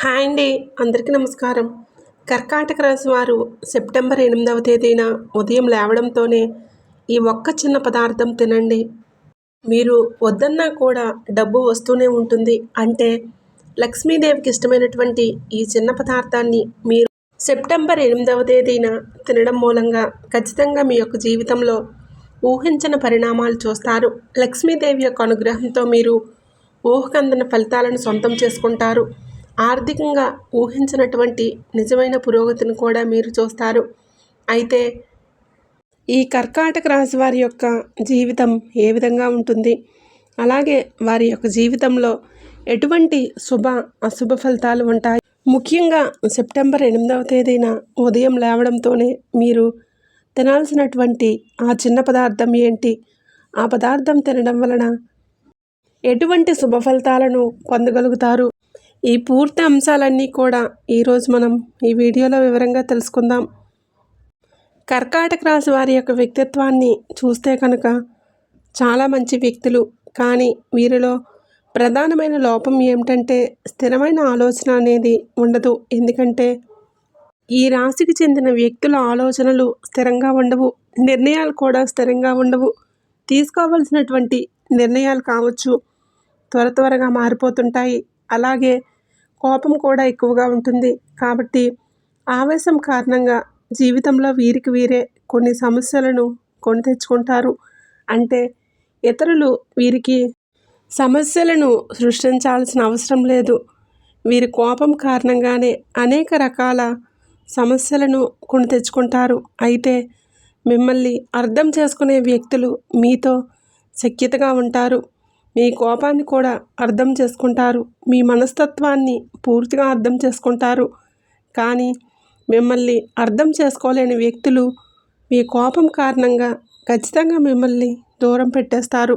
Hi అండి. అందరికీ నమస్కారం. కర్కాటక రాశి వారు సెప్టెంబర్ ఎనిమిదవ తేదీన ఉదయం లేవడంతోనే ఈ ఒక్క చిన్న పదార్థం తినండి. మీరు వద్దన్నా కూడా డబ్బు వస్తూనే ఉంటుంది. అంటే లక్ష్మీదేవికి ఇష్టమైనటువంటి ఈ చిన్న పదార్థాన్ని మీరు సెప్టెంబర్ ఎనిమిదవ తేదీన తినడం మూలంగా ఖచ్చితంగా మీ యొక్క జీవితంలో ఊహించని పరిణామాలు చూస్తారు. లక్ష్మీదేవి యొక్క అనుగ్రహంతో మీరు ఊహకందన ఫలితాలను సొంతం చేసుకుంటారు. ఆర్థికంగా ఊహించినటువంటి నిజమైన పురోగతిని కూడా మీరు చూస్తారు. అయితే ఈ కర్కాటక రాశి వారి యొక్క జీవితం ఏ విధంగా ఉంటుంది? అలాగే వారి యొక్క జీవితంలో ఎటువంటి శుభ అశుభ ఫలితాలు ఉంటాయి? ముఖ్యంగా సెప్టెంబర్ ఎనిమిదవ తేదీన ఉదయం లేవడంతోనే మీరు తినాల్సినటువంటి ఆ చిన్న పదార్థం ఏంటి? ఆ పదార్థం తినడం వలన ఎటువంటి శుభ ఫలితాలను పొందగలుగుతారు? ఈ పూర్తి అంశాలన్నీ కూడా ఈరోజు మనం ఈ వీడియోలో వివరంగా తెలుసుకుందాం. కర్కాటక రాశి వారి యొక్క వ్యక్తిత్వాన్ని చూస్తే కనుక చాలా మంచి వ్యక్తులు. కానీ వీరిలో ప్రధానమైన లోపం ఏమిటంటే స్థిరమైన ఆలోచన అనేది ఉండదు. ఎందుకంటే ఈ రాశికి చెందిన వ్యక్తుల ఆలోచనలు స్థిరంగా ఉండవు. నిర్ణయాలు కూడా స్థిరంగా ఉండవు. తీసుకోవాల్సినటువంటి నిర్ణయాలు కావచ్చు. త్వర త్వరగా మారిపోతుంటాయి. అలాగే కోపం కూడా ఎక్కువగా ఉంటుంది. కాబట్టి ఆవేశం కారణంగా జీవితంలో వీరికి వీరే కొన్ని సమస్యలను కొని తెచ్చుకుంటారు. అంటే ఇతరులు వీరికి సమస్యలను సృష్టించాల్సిన అవసరం లేదు. వీరి కోపం కారణంగానే అనేక రకాల సమస్యలను కొని తెచ్చుకుంటారు. అయితే మిమ్మల్ని అర్థం చేసుకునే వ్యక్తులు మీతో శక్యతగా ఉంటారు. మీ కోపాన్ని కూడా అర్థం చేసుకుంటారు. మీ మనస్తత్వాన్ని పూర్తిగా అర్థం చేసుకుంటారు. కానీ మిమ్మల్ని అర్థం చేసుకోలేని వ్యక్తులు మీ కోపం కారణంగా ఖచ్చితంగా మిమ్మల్ని దూరం పెట్టేస్తారు.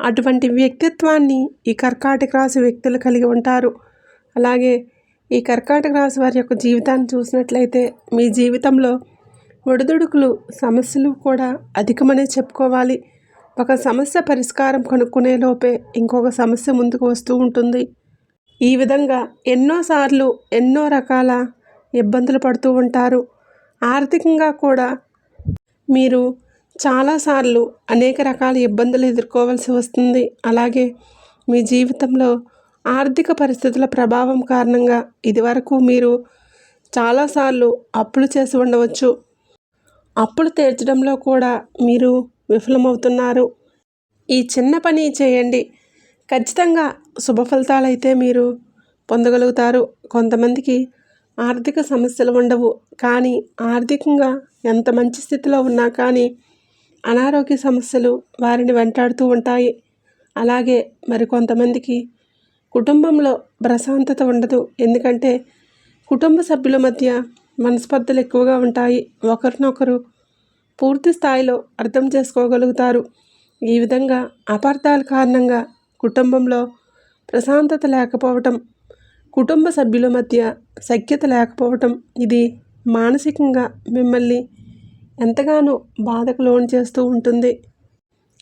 అటువంటి వ్యక్తిత్వాన్ని ఈ కర్కాటక రాశి వ్యక్తులు కలిగి ఉంటారు. అలాగే ఈ కర్కాటక రాశి వారి యొక్క జీవితాన్ని చూసినట్లయితే మీ జీవితంలో ఒడిదుడుకులు సమస్యలు కూడా అధికమనే చెప్పుకోవాలి. ఒక సమస్య పరిష్కారం కనుక్కునే లోపే ఇంకొక సమస్య ముందుకు వస్తూ ఉంటుంది. ఈ విధంగా ఎన్నోసార్లు ఎన్నో రకాల ఇబ్బందులు పడుతూ ఉంటారు. ఆర్థికంగా కూడా మీరు చాలాసార్లు అనేక రకాల ఇబ్బందులు ఎదుర్కోవాల్సి వస్తుంది. అలాగే మీ జీవితంలో ఆర్థిక పరిస్థితుల ప్రభావం కారణంగా ఇదివరకు మీరు చాలాసార్లు అప్పులు చేసి ఉండవచ్చు. అప్పులు తీర్చడంలో కూడా మీరు విఫలమవుతున్నారు. ఈ చిన్న పని చేయండి. ఖచ్చితంగా శుభ అయితే మీరు పొందగలుగుతారు. కొంతమందికి ఆర్థిక సమస్యలు ఉండవు. కానీ ఆర్థికంగా ఎంత మంచి స్థితిలో ఉన్నా కానీ అనారోగ్య సమస్యలు వారిని వెంటాడుతూ ఉంటాయి. అలాగే మరి కొంతమందికి కుటుంబంలో ప్రశాంతత ఉండదు. ఎందుకంటే కుటుంబ సభ్యుల మధ్య మనస్పర్ధలు ఎక్కువగా ఉంటాయి. ఒకరినొకరు పూర్తి స్థాయిలో అర్థం చేసుకోగలుగుతారు. ఈ విధంగా అపార్థాల కారణంగా కుటుంబంలో ప్రశాంతత లేకపోవటం కుటుంబ సభ్యుల మధ్య సఖ్యత లేకపోవటం ఇది మానసికంగా మిమ్మల్ని ఎంతగానో బాధకు లోన్ చేస్తూ ఉంటుంది.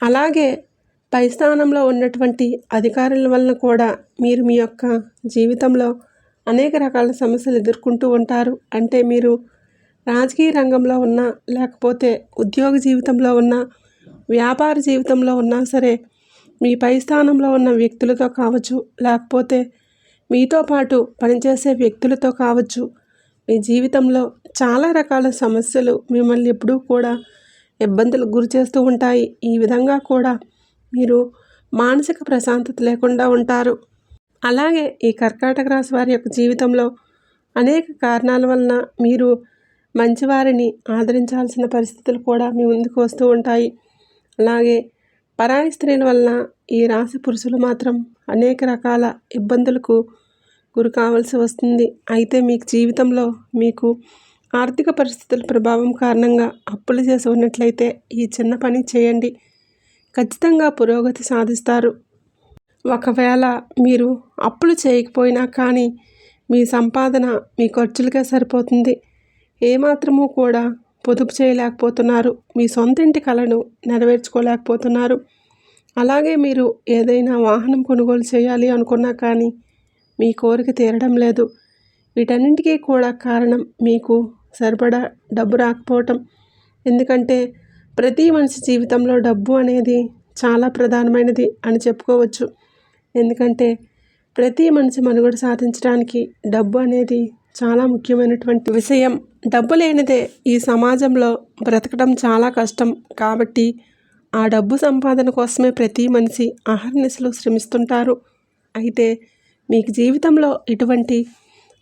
అలాగే పై స్థానంలో ఉన్నటువంటి అధికారుల వలన కూడా మీరు మీ యొక్క జీవితంలో అనేక రకాల సమస్యలు ఎదుర్కొంటూ ఉంటారు. అంటే మీరు రాజకీయ రంగంలో ఉన్నా లేకపోతే ఉద్యోగ జీవితంలో ఉన్నా వ్యాపార జీవితంలో ఉన్నా సరే మీ పై స్థానంలో ఉన్న వ్యక్తులతో కావచ్చు లేకపోతే మీతో పాటు పనిచేసే వ్యక్తులతో కావచ్చు మీ జీవితంలో చాలా రకాల సమస్యలు మిమ్మల్ని ఎప్పుడూ కూడా ఇబ్బందులకు గురి చేస్తూ ఉంటాయి. ఈ విధంగా కూడా మీరు మానసిక ప్రశాంతత లేకుండా ఉంటారు. అలాగే ఈ కర్కాటక రాశి వారి యొక్క జీవితంలో అనేక కారణాల వలన మీరు మంచివారిని ఆదరించాల్సిన పరిస్థితులు కూడా మీ ముందుకు వస్తూ ఉంటాయి. అలాగే పరాయి స్త్రీల వలన ఈ రాశి పురుషులు మాత్రం అనేక రకాల ఇబ్బందులకు గురి కావాల్సి వస్తుంది. అయితే మీకు జీవితంలో మీకు ఆర్థిక పరిస్థితుల ప్రభావం కారణంగా అప్పులు చేసి ఉన్నట్లయితే ఈ చిన్న పని చేయండి. ఖచ్చితంగా పురోగతి సాధిస్తారు. ఒకవేళ మీరు అప్పులు చేయకపోయినా కానీ మీ సంపాదన మీ ఖర్చులకే సరిపోతుంది. ఏమాత్రము కూడా పొదుపు చేయలేకపోతున్నారు. మీ సొంతింటి కళను నెరవేర్చుకోలేకపోతున్నారు. అలాగే మీరు ఏదైనా వాహనం కొనుగోలు చేయాలి అనుకున్నా కానీ మీ కోరిక తీరడం లేదు. వీటన్నింటికీ కూడా కారణం మీకు సరిపడా డబ్బు రాకపోవటం. ఎందుకంటే ప్రతి మనిషి జీవితంలో డబ్బు అనేది చాలా ప్రధానమైనది అని చెప్పుకోవచ్చు. ఎందుకంటే ప్రతి మనిషి మనుగడ సాధించడానికి డబ్బు అనేది చాలా ముఖ్యమైనటువంటి విషయం. డబ్బు లేనిదే ఈ సమాజంలో బ్రతకడం చాలా కష్టం. కాబట్టి ఆ డబ్బు సంపాదన కోసమే ప్రతి మనిషి అహర్నిశలు శ్రమిస్తుంటారు. అయితే మీకు జీవితంలో ఇటువంటి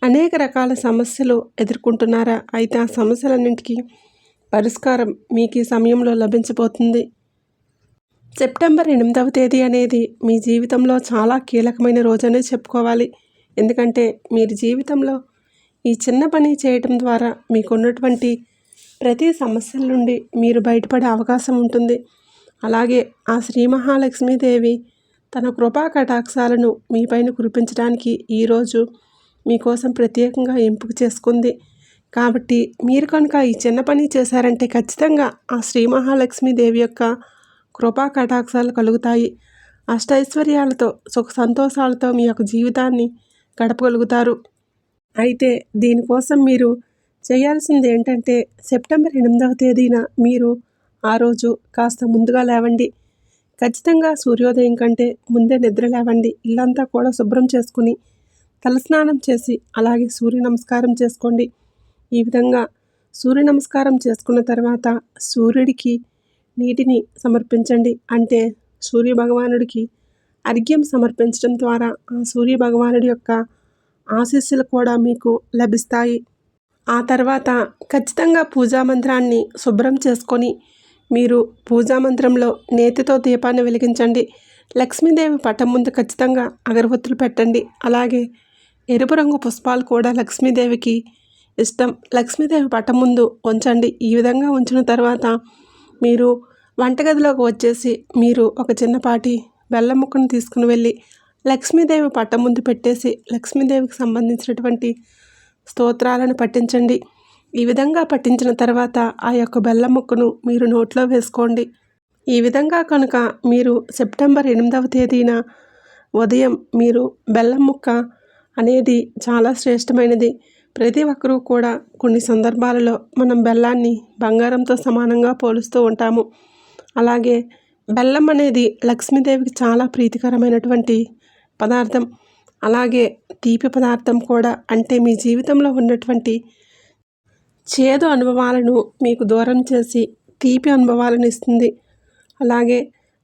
అనేక రకాల సమస్యలు ఎదుర్కొంటున్నారా? అయితే ఆ సమస్యలన్నింటికీ పరిష్కారం మీకు ఈ సమయంలో లభించబోతుంది. సెప్టెంబర్ ఎనిమిదవ తేదీ అనేది మీ జీవితంలో చాలా కీలకమైన రోజనే చెప్పుకోవాలి. ఎందుకంటే మీరు జీవితంలో ఈ చిన్న పని చేయటం ద్వారా మీకున్నటువంటి ప్రతి సమస్యల నుండి మీరు బయటపడే అవకాశం ఉంటుంది. అలాగే ఆ శ్రీ మహాలక్ష్మీదేవి తన కృపా కటాక్షాలను మీపైన కురిపించడానికి ఈరోజు మీకోసం ప్రత్యేకంగా ఎంపిక చేసుకుంది. కాబట్టి మీరు కనుక ఈ చిన్న పని చేశారంటే ఖచ్చితంగా ఆ శ్రీ మహాలక్ష్మీదేవి యొక్క కృపా కటాక్షాలు కలుగుతాయి. అష్టైశ్వర్యాలతో సుఖ సంతోషాలతో మీ యొక్క జీవితాన్ని గడపగలుగుతారు. అయితే దీనికోసం మీరు చేయాల్సింది ఏంటంటే సెప్టెంబర్ ఎనిమిదవ తేదీన మీరు ఆ రోజు కాస్త ముందుగా లేవండి. ఖచ్చితంగా సూర్యోదయం కంటే ముందే నిద్ర లేవండి. ఇల్లంతా కూడా శుభ్రం చేసుకుని తలస్నానం చేసి అలాగే సూర్య నమస్కారం చేసుకోండి. ఈ విధంగా సూర్య నమస్కారం చేసుకున్న తర్వాత సూర్యుడికి నీటిని సమర్పించండి. అంటే సూర్య భగవానుడికి అర్ఘ్యం సమర్పించడం ద్వారా ఆ సూర్య భగవానుడి యొక్క ఆశీస్సులు కూడా మీకు లభిస్తాయి. ఆ తర్వాత ఖచ్చితంగా పూజా మంత్రాన్ని శుభ్రం చేసుకొని మీరు పూజా మంత్రంలో నేతితో దీపాన్ని వెలిగించండి. లక్ష్మీదేవి పటం ముందు ఖచ్చితంగా అగరబత్తులు పెట్టండి. అలాగే ఎరుపు రంగు పుష్పాలు కూడా లక్ష్మీదేవికి ఇష్టం. లక్ష్మీదేవి పటం ముందు ఉంచండి. ఈ విధంగా ఉంచిన తర్వాత మీరు వంటగదిలోకి వచ్చేసి మీరు ఒక చిన్నపాటి బెల్లం ముక్కను తీసుకుని వెళ్ళి లక్ష్మీదేవి పట్ట ముందు పెట్టేసి లక్ష్మీదేవికి సంబంధించినటువంటి స్తోత్రాలను పట్టించండి ఈ విధంగా పట్టించిన తర్వాత ఆ యొక్క బెల్లం ముక్కను మీరు నోట్లో వేసుకోండి. ఈ విధంగా కనుక మీరు సెప్టెంబర్ ఎనిమిదవ తేదీన ఉదయం మీరు బెల్లం ముక్క అనేది చాలా శ్రేష్టమైనది. ప్రతి ఒక్కరూ కూడా కొన్ని సందర్భాలలో మనం బెల్లాన్ని బంగారంతో సమానంగా పోలుస్తూ ఉంటాము. అలాగే బెల్లం అనేది లక్ష్మీదేవికి చాలా ప్రీతికరమైనటువంటి పదార్థం. అలాగే తీపి పదార్థం కూడా అంటే మీ జీవితంలో ఉన్నటువంటి చేదు అనుభవాలను మీకు దూరం చేసి తీపి అనుభవాలను ఇస్తుంది. అలాగే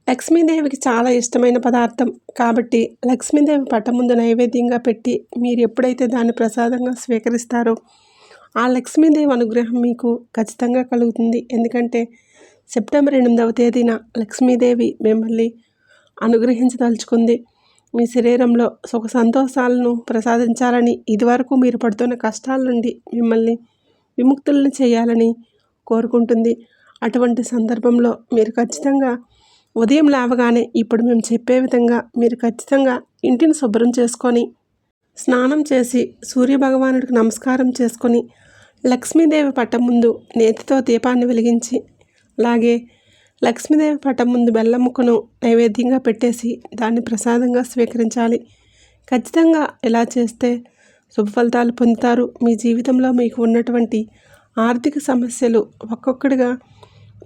లక్ష్మీదేవికి చాలా ఇష్టమైన పదార్థం. కాబట్టి లక్ష్మీదేవి పట్ట ముందు నైవేద్యంగా పెట్టి మీరు ఎప్పుడైతే దాన్ని ప్రసాదంగా స్వీకరిస్తారో ఆ లక్ష్మీదేవి అనుగ్రహం మీకు ఖచ్చితంగా కలుగుతుంది. ఎందుకంటే సెప్టెంబర్ ఎనిమిదవ తేదీన లక్ష్మీదేవి మిమ్మల్ని అనుగ్రహించదలుచుకుంది. మీ శరీరంలో సుఖ సంతోషాలను ప్రసాదించాలని ఇదివరకు మీరు పడుతున్న కష్టాల నుండి మిమ్మల్ని విముక్తులను చేయాలని కోరుకుంటుంది. అటువంటి సందర్భంలో మీరు ఖచ్చితంగా ఉదయం లేవగానే ఇప్పుడు మేము చెప్పే విధంగా మీరు ఖచ్చితంగా ఇంటిని శుభ్రం చేసుకొని స్నానం చేసి సూర్యభగవానుడికి నమస్కారం చేసుకొని లక్ష్మీదేవి పట్టం ముందు నేతితో దీపాన్ని వెలిగించి అలాగే లక్ష్మీదేవి పటం ముందు బెల్లం ముక్కను నైవేద్యంగా పెట్టేసి దాన్ని ప్రసాదంగా స్వీకరించాలి. ఖచ్చితంగా ఇలా చేస్తే శుభ ఫలితాలు పొందుతారు. మీ జీవితంలో మీకు ఉన్నటువంటి ఆర్థిక సమస్యలు ఒక్కొక్కడిగా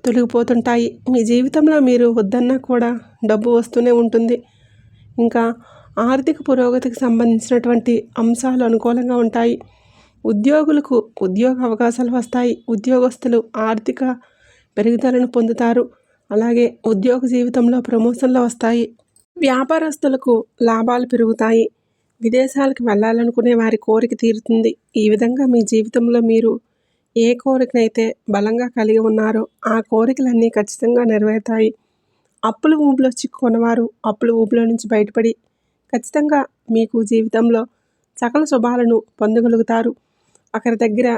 తొలగిపోతుంటాయి. మీ జీవితంలో మీరు వద్దన్నా కూడా డబ్బు వస్తూనే ఉంటుంది. ఇంకా ఆర్థిక పురోగతికి సంబంధించినటువంటి అంశాలు అనుకూలంగా ఉంటాయి. ఉద్యోగులకు ఉద్యోగ అవకాశాలు వస్తాయి. ఉద్యోగస్తులు ఆర్థిక పెరుగుదలను పొందుతారు. అలాగే ఉద్యోగ జీవితంలో ప్రమోషన్లు వస్తాయి. వ్యాపారస్తులకు లాభాలు పెరుగుతాయి. విదేశాలకు వెళ్ళాలనుకునే వారి కోరిక తీరుతుంది. ఈ విధంగా మీ జీవితంలో మీరు ఏ కోరికనైతే బలంగా కలిగి ఉన్నారో ఆ కోరికలన్నీ ఖచ్చితంగా నెరవేరుతాయి. అప్పుల ఊబిలో చిక్కుకున్నవారు అప్పుల ఊబిలో నుంచి బయటపడి ఖచ్చితంగా మీకు జీవితంలో సకల శుభాలను పొందగలుగుతారు. ఒకరి దగ్గర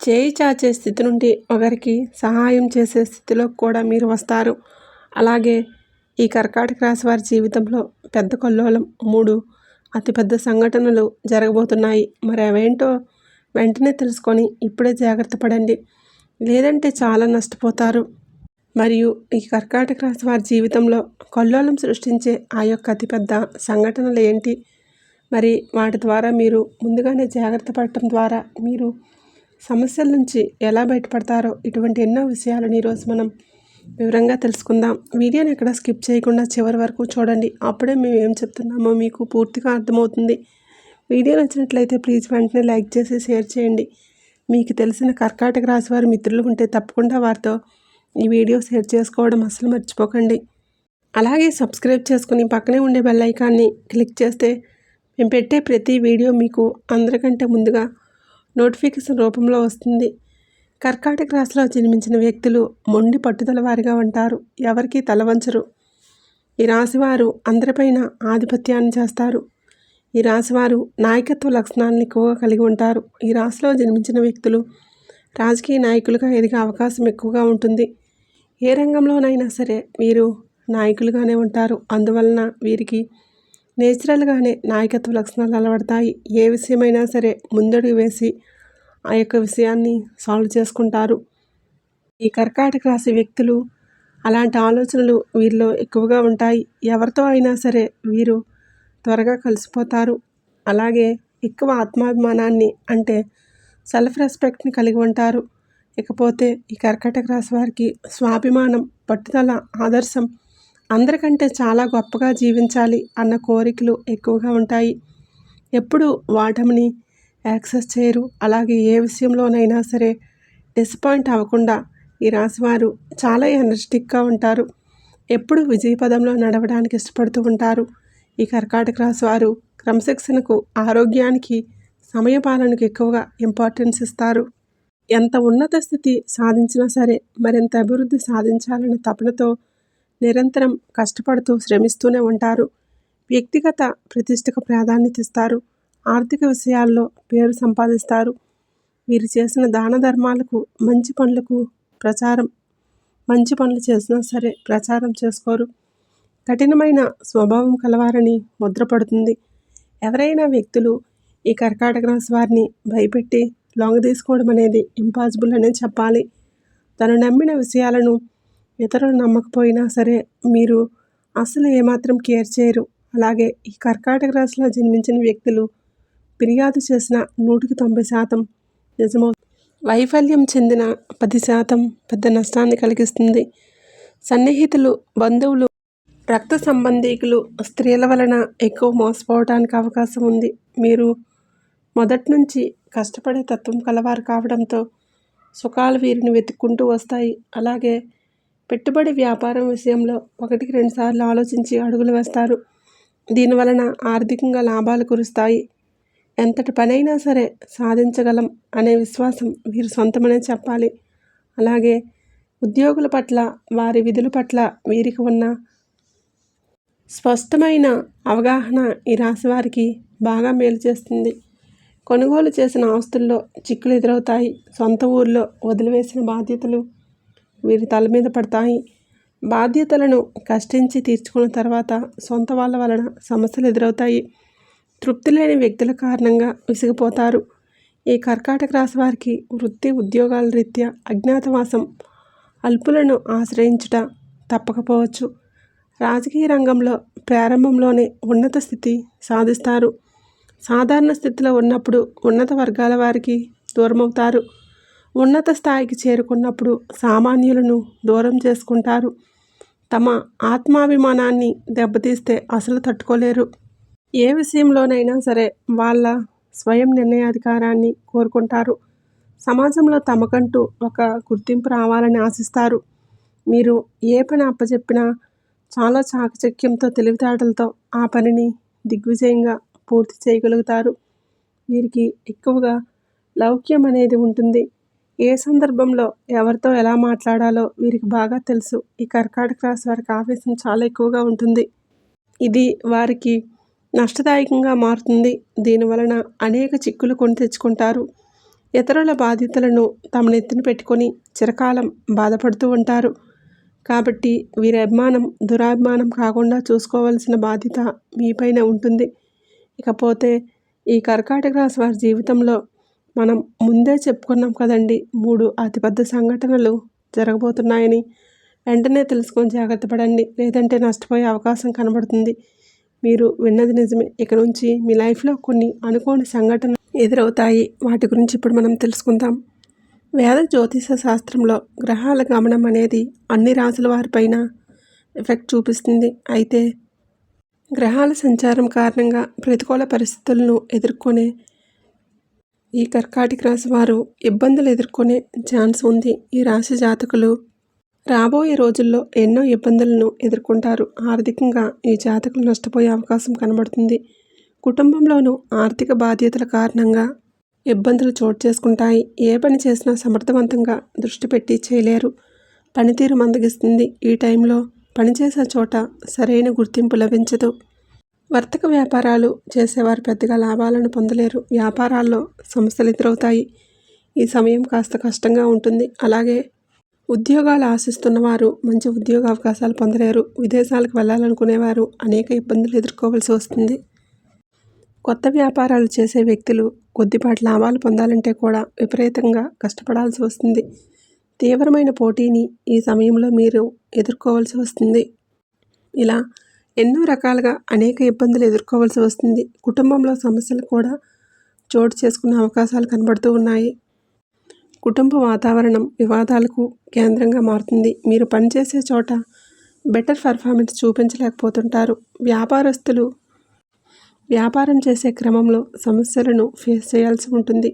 చేయి చాచే స్థితి నుండి ఒకరికి సహాయం చేసే స్థితిలో కూడా మీరు వస్తారు. అలాగే ఈ కర్కాటక రాశి వారి జీవితంలో పెద్ద కొల్లోలం మూడు అతిపెద్ద సంఘటనలు జరగబోతున్నాయి. మరి అవేంటో వెంటనే తెలుసుకొని ఇప్పుడే జాగ్రత్త పడండి. లేదంటే చాలా నష్టపోతారు. మరియు ఈ కర్కాటక రాశి వారి జీవితంలో కొల్లోలం సృష్టించే ఆ యొక్క అతిపెద్ద సంఘటనలు ఏంటి? మరి వాటి ద్వారా మీరు ముందుగానే జాగ్రత్త పడటం ద్వారా మీరు సమస్యల నుంచి ఎలా బయటపడతారో ఇటువంటి ఎన్నో విషయాలను ఈరోజు మనం వివరంగా తెలుసుకుందాం. వీడియోని ఎక్కడ స్కిప్ చేయకుండా చివరి వరకు చూడండి. అప్పుడే మేము ఏం చెప్తున్నామో మీకు పూర్తిగా అర్థమవుతుంది. వీడియో నచ్చినట్లయితే ప్లీజ్ వెంటనే లైక్ చేసి షేర్ చేయండి. మీకు తెలిసిన కర్కాటక రాశి వారి మిత్రులు ఉంటే తప్పకుండా వారితో ఈ వీడియో షేర్ చేసుకోవడం అసలు మర్చిపోకండి. అలాగే సబ్స్క్రైబ్ చేసుకుని పక్కనే ఉండే బెల్ ఐకాన్ని క్లిక్ చేస్తే మేము పెట్టే ప్రతి వీడియో మీకు అందరికంటే ముందుగా నోటిఫికేషన్ రూపంలో వస్తుంది. కర్కాటక రాశిలో జన్మించిన వ్యక్తులు మొండి పట్టుదల వారిగా ఉంటారు. ఎవరికీ తలవంచరు. ఈ రాశివారు అందరిపైన ఆధిపత్యాన్ని చేస్తారు. ఈ రాశివారు నాయకత్వ లక్షణాలను ఎక్కువగా కలిగి ఉంటారు. ఈ రాశిలో జన్మించిన వ్యక్తులు రాజకీయ నాయకులుగా ఎదిగే అవకాశం ఎక్కువగా ఉంటుంది. ఏ రంగంలోనైనా సరే వీరు నాయకులుగానే ఉంటారు. అందువలన వీరికి నేచురల్గానే నాయకత్వ లక్షణాలు అలవడతాయి. ఏ విషయమైనా సరే ముందడుగు వేసి ఆ యొక్క విషయాన్ని సాల్వ్ చేసుకుంటారు. ఈ కర్కాటక రాశి వ్యక్తులు అలాంటి ఆలోచనలు వీరిలో ఎక్కువగా ఉంటాయి. ఎవరితో అయినా సరే వీరు త్వరగా కలిసిపోతారు. అలాగే ఎక్కువ ఆత్మాభిమానాన్ని అంటే సెల్ఫ్ రెస్పెక్ట్ని కలిగి ఉంటారు. ఇకపోతే ఈ కర్కాటక రాశి వారికి స్వాభిమానం పట్టుదల ఆదర్శం అందరికంటే చాలా గొప్పగా జీవించాలి అన్న కోరికలు ఎక్కువగా ఉంటాయి. ఎప్పుడు వాటమిని యాక్సెస్ చేయరు. అలాగే ఏ విషయంలోనైనా సరే డిసప్పాయింట్ అవ్వకుండా ఈ రాశివారు చాలా ఎనర్జెటిక్గా ఉంటారు. ఎప్పుడు విజయపదంలో నడవడానికి ఇష్టపడుతూ ఉంటారు. ఈ కర్కాటక రాశి వారు క్రమశిక్షణకు ఆరోగ్యానికి సమయపాలనకు ఎక్కువగా ఇంపార్టెన్స్ ఇస్తారు. ఎంత ఉన్నత స్థితి సాధించినా సరే మరింత అభివృద్ధి సాధించాలనే తపనతో నిరంతరం కష్టపడుతూ శ్రమిస్తూనే ఉంటారు. వ్యక్తిగత ప్రతిష్టకు ప్రాధాన్యత ఇస్తారు. ఆర్థిక విషయాల్లో పేరు సంపాదిస్తారు. వీరు చేసిన దాన ధర్మాలకు మంచి పనులకు ప్రచారం మంచి పనులు చేసినా సరే ప్రచారం చేసుకోరు. కఠినమైన స్వభావం కలవారని ముద్రపడుతుంది. ఎవరైనా వ్యక్తులు ఈ కర్కాటక రాశి వారిని భయపెట్టి లొంగ తీసుకోవడం అనేది ఇంపాసిబుల్ అనే చెప్పాలి. తను నమ్మిన విషయాలను ఇతరులు నమ్మకపోయినా సరే మీరు అసలు ఏమాత్రం కేర్ చేయరు. అలాగే ఈ కర్కాటక రాశిలో జన్మించిన వ్యక్తులు ఫిర్యాదు చేసిన నూటికి తొంభై శాతం నిజమవు వైఫల్యం చెందిన పది శాతం పెద్ద నష్టాన్ని కలిగిస్తుంది. సన్నిహితులు బంధువులు రక్త సంబంధీకులు స్త్రీల వలన ఎక్కువ మోసపోవడానికి అవకాశం ఉంది. మీరు మొదటి నుంచి కష్టపడే తత్వం కలవారు కావడంతో సుఖాలు వీరిని వెతుక్కుంటూ వస్తాయి. అలాగే పెట్టుబడి వ్యాపారం విషయంలో ఒకటికి రెండుసార్లు ఆలోచించి అడుగులు వేస్తారు. దీనివలన ఆర్థికంగా లాభాలు కురుస్తాయి. ఎంతటి పనైనా సరే సాధించగలం అనే విశ్వాసం వీరు సొంతమనే చెప్పాలి. అలాగే ఉద్యోగుల పట్ల వారి విధుల పట్ల వీరికి ఉన్న స్పష్టమైన అవగాహన ఈ రాశి వారికి బాగా మేలు చేస్తుంది. కొనుగోలు చేసిన ఆస్తుల్లో చిక్కులు ఎదురవుతాయి. సొంత ఊర్లో వదిలివేసిన బాధ్యతలు వీరి తల మీద పడతాయి. బాధ్యతలను కష్టించి తీర్చుకున్న తర్వాత సొంత వాళ్ళ వలన సమస్యలు ఎదురవుతాయి. తృప్తి లేని వ్యక్తుల కారణంగా విసిగిపోతారు. ఈ కర్కాటక రాశి వారికి వృత్తి ఉద్యోగాల రీత్యా అజ్ఞాతవాసం అల్పులను ఆశ్రయించుట తప్పకపోవచ్చు. రాజకీయ రంగంలో ప్రారంభంలోనే ఉన్నత స్థితి సాధిస్తారు. సాధారణ స్థితిలో ఉన్నప్పుడు ఉన్నత వర్గాల వారికి దూరమవుతారు. ఉన్నత స్థాయికి చేరుకున్నప్పుడు సామాన్యులను దూరం చేసుకుంటారు. తమ ఆత్మాభిమానాన్ని దెబ్బతీస్తే అసలు తట్టుకోలేరు. ఏ విషయంలోనైనా సరే వాళ్ళ స్వయం నిర్ణయాధికారాన్ని కోరుకుంటారు. సమాజంలో తమకంటూ ఒక గుర్తింపు రావాలని ఆశిస్తారు. మీరు ఏ పని అప్పచెప్పినా చాలా చాకచక్యంతో తెలివితేటలతో ఆ పనిని దిగ్విజయంగా పూర్తి చేయగలుగుతారు. వీరికి ఎక్కువగా లౌక్యం అనేది ఉంటుంది. ఏ సందర్భంలో ఎవరితో ఎలా మాట్లాడాలో వీరికి బాగా తెలుసు. ఈ కర్కాటక రాశి వారికి ఆవేశం చాలా ఎక్కువగా ఉంటుంది. ఇది వారికి నష్టదాయకంగా మారుతుంది. దీనివలన అనేక చిక్కులు కొని తెచ్చుకుంటారు. ఇతరుల బాధ్యతలను తమ నెత్తిన పెట్టుకొని చిరకాలం బాధపడుతూ ఉంటారు. కాబట్టి వీరి అభిమానం దురాభిమానం కాకుండా చూసుకోవాల్సిన బాధ్యత మీపైన ఉంటుంది. ఇకపోతే ఈ కర్కాటక రాశి వారి జీవితంలో మనం ముందే చెప్పుకున్నాం కదండి మూడు అతిపెద్ద సంఘటనలు జరగబోతున్నాయని. వెంటనే తెలుసుకొని జాగ్రత్త పడండి లేదంటే నష్టపోయే అవకాశం కనబడుతుంది. మీరు విన్నది నిజమే. ఇక నుంచి మీ లైఫ్లో కొన్ని అనుకోని సంఘటనలు ఎదురవుతాయి. వాటి గురించి ఇప్పుడు మనం తెలుసుకుందాం. వేద జ్యోతిష శాస్త్రంలో గ్రహాల గమనం అనేది అన్ని రాసుల వారిపైన ఎఫెక్ట్ చూపిస్తుంది. అయితే గ్రహాల సంచారం కారణంగా ప్రతికూల పరిస్థితులను ఎదుర్కొనే ఈ కర్కాటక రాశి వారు ఇబ్బందులు ఎదుర్కొనే ఛాన్స్ ఉంది. ఈ రాశి జాతకులు రాబోయే రోజుల్లో ఎన్నో ఇబ్బందులను ఎదుర్కొంటారు. ఆర్థికంగా ఈ జాతకులు నష్టపోయే అవకాశం కనబడుతుంది. కుటుంబంలోనూ ఆర్థిక బాధ్యతల కారణంగా ఇబ్బందులు చోటు చేసుకుంటాయి. ఏ పని చేసినా సమర్థవంతంగా దృష్టి పెట్టి చేయలేరు. పనితీరు మందగిస్తుంది. ఈ టైంలో పనిచేసే చోట సరైన గుర్తింపు లభించదు. వర్తక వ్యాపారాలు చేసేవారు పెద్దగా లాభాలను పొందలేరు. వ్యాపారాల్లో సమస్యలు ఎదురవుతాయి. ఈ సమయం కాస్త కష్టంగా ఉంటుంది. అలాగే ఉద్యోగాలు ఆశిస్తున్న వారు మంచి ఉద్యోగ అవకాశాలు పొందలేరు. విదేశాలకు వెళ్ళాలనుకునేవారు అనేక ఇబ్బందులు ఎదుర్కోవాల్సి వస్తుంది. కొత్త వ్యాపారాలు చేసే వ్యక్తులు కొద్దిపాటి లాభాలు పొందాలంటే కూడా విపరీతంగా కష్టపడాల్సి వస్తుంది. తీవ్రమైన పోటీని ఈ సమయంలో మీరు ఎదుర్కోవాల్సి వస్తుంది. ఇలా ఎన్నో రకాలుగా అనేక ఇబ్బందులు ఎదుర్కోవాల్సి వస్తుంది. కుటుంబంలో సమస్యలు కూడా చోటు చేసుకునే అవకాశాలు కనబడుతూ ఉన్నాయి. కుటుంబ వాతావరణం వివాదాలకు కేంద్రంగా మారుతుంది. మీరు పనిచేసే చోట బెటర్ పర్ఫార్మెన్స్ చూపించలేకపోతుంటారు. వ్యాపారస్తులు వ్యాపారం చేసే క్రమంలో సమస్యలను ఫేస్ చేయాల్సి ఉంటుంది.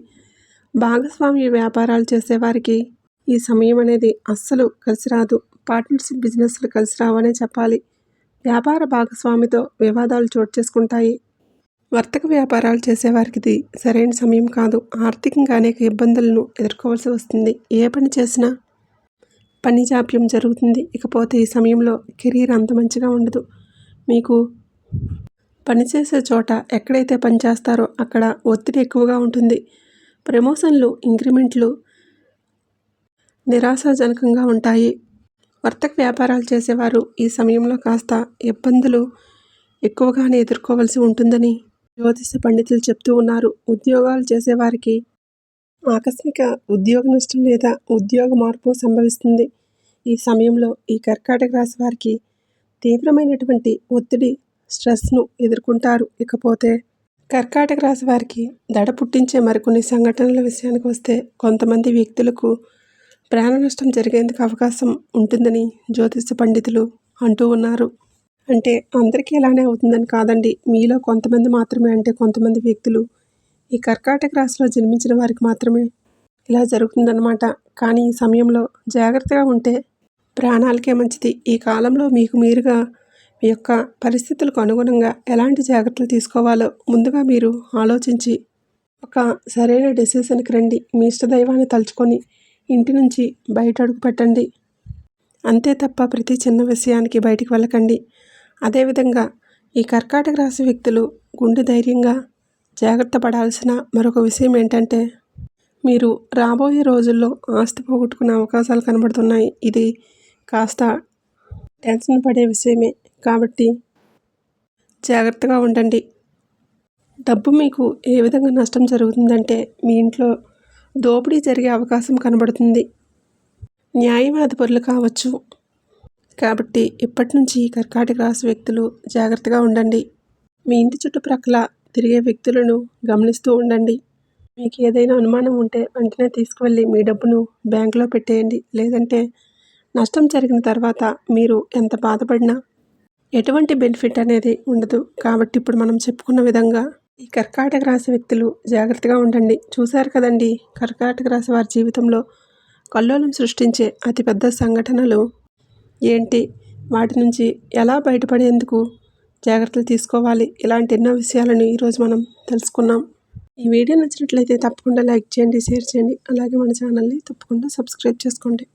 భాగస్వామ్య వ్యాపారాలు చేసేవారికి ఈ సమయం అనేది అస్సలు కలిసి రాదు. పార్ట్నర్షిప్ బిజినెస్లు కలిసి రావనే చెప్పాలి. వ్యాపార భాగస్వామితో వివాదాలు చోటు చేసుకుంటాయి. వర్తక వ్యాపారాలు చేసేవారికి ఇది సరైన సమయం కాదు. ఆర్థికంగా అనేక ఇబ్బందులను ఎదుర్కోవాల్సి వస్తుంది. ఏ పని చేసినా పని జాప్యం జరుగుతుంది. ఇకపోతే ఈ సమయంలో కెరీర్ అంత మంచిగా ఉండదు. మీకు పనిచేసే చోట ఎక్కడైతే పని చేస్తారో అక్కడ ఒత్తిడి ఎక్కువగా ఉంటుంది. ప్రమోషన్లు ఇంక్రిమెంట్లు నిరాశాజనకంగా ఉంటాయి. వర్తక వ్యాపారాలు చేసేవారు. ఈ సమయంలో కాస్త ఇబ్బందులు ఎక్కువగానే ఎదుర్కోవాల్సి ఉంటుందని జ్యోతిష పండితులు చెప్తూ ఉన్నారు. ఉద్యోగాలు చేసేవారికి ఆకస్మిక ఉద్యోగ నష్టం లేదా ఉద్యోగ మార్పు సంభవిస్తుంది. ఈ సమయంలో ఈ కర్కాటక రాశి వారికి తీవ్రమైనటువంటి ఒత్తిడి స్ట్రెస్ను ఎదుర్కొంటారు. ఇకపోతే కర్కాటక రాశి వారికి దడ పుట్టించే మరికొన్ని సంఘటనల విషయానికి వస్తే కొంతమంది వ్యక్తులకు ప్రాణ నష్టం జరిగేందుకు అవకాశం ఉంటుందని జ్యోతిష పండితులు అంటూ ఉన్నారు. అంటే అందరికీ ఇలానే అవుతుందని కాదండి. మీలో కొంతమంది మాత్రమే అంటే కొంతమంది వ్యక్తులు ఈ కర్కాటక రాశిలో జన్మించిన వారికి మాత్రమే ఇలా జరుగుతుందన్నమాట. కానీ ఈ సమయంలో జాగ్రత్తగా ఉంటే ప్రాణాలకే మంచిది. ఈ కాలంలో మీకు మీరుగా మీ యొక్క పరిస్థితులకు అనుగుణంగా ఎలాంటి జాగ్రత్తలు తీసుకోవాలో ముందుగా మీరు ఆలోచించి ఒక సరైన డెసిషన్కి రండి. మీ ఇష్టదైవాన్ని తలుచుకొని ఇంటి నుంచి బయట అడుగు పెట్టండి. అంతే తప్ప ప్రతి చిన్న విషయానికి బయటికి వెళ్ళకండి. అదేవిధంగా ఈ కర్కాటక రాశి వ్యక్తులు గుండె ధైర్యంగా జాగ్రత్త పడాల్సిన మరొక విషయం ఏంటంటే మీరు రాబోయే రోజుల్లో ఆస్తి పోగొట్టుకునే అవకాశాలు కనబడుతున్నాయి. ఇది కాస్త టెన్షన్ పడే విషయమే కాబట్టి జాగ్రత్తగా ఉండండి. డబ్బు మీకు ఏ విధంగా నష్టం జరుగుతుందంటే మీ ఇంట్లో దోపిడీ జరిగే అవకాశం కనబడుతుంది. న్యాయవాదపరులు కావచ్చు. కాబట్టి ఇప్పటి నుంచి కర్కాటక రాశి వ్యక్తులు జాగ్రత్తగా ఉండండి. మీ ఇంటి చుట్టుప్రక్కల తిరిగే వ్యక్తులను గమనిస్తూ ఉండండి. మీకు ఏదైనా అనుమానం ఉంటే వెంటనే తీసుకువెళ్ళి మీ డబ్బును బ్యాంకులో పెట్టేయండి. లేదంటే నష్టం జరిగిన తర్వాత మీరు ఎంత బాధపడినా ఎటువంటి బెనిఫిట్ అనేది ఉండదు. కాబట్టి ఇప్పుడు మనం చెప్పుకున్న విధంగా ఈ కర్కాటక రాశి వ్యక్తులు జాగ్రత్తగా ఉండండి. చూశారు కదండి కర్కాటక రాశి వారి జీవితంలో కల్లోలం సృష్టించే అతిపెద్ద సంఘటనలు ఏంటి? వాటి నుంచి ఎలా బయటపడేందుకు జాగ్రత్తలు తీసుకోవాలి? ఇలాంటి ఎన్నో విషయాలను ఈరోజు మనం తెలుసుకున్నాం. ఈ వీడియో నచ్చినట్లయితే తప్పకుండా లైక్ చేయండి షేర్ చేయండి. అలాగే మన ఛానల్ని తప్పకుండా సబ్స్క్రైబ్ చేసుకోండి.